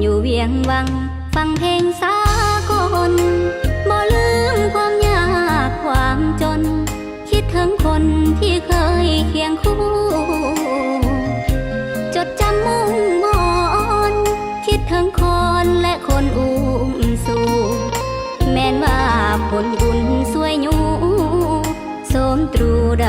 อยู่เวียงวัง ฟังเพลงสากลบ่ลืมความยากความจน คิดถึงคนที่เคยเคียงคู่ จดจำมุ่งมอนคิดถึงคนและคนอุ้มสู่แม้นว่าผลบุญสวยอยู่สมตรูใด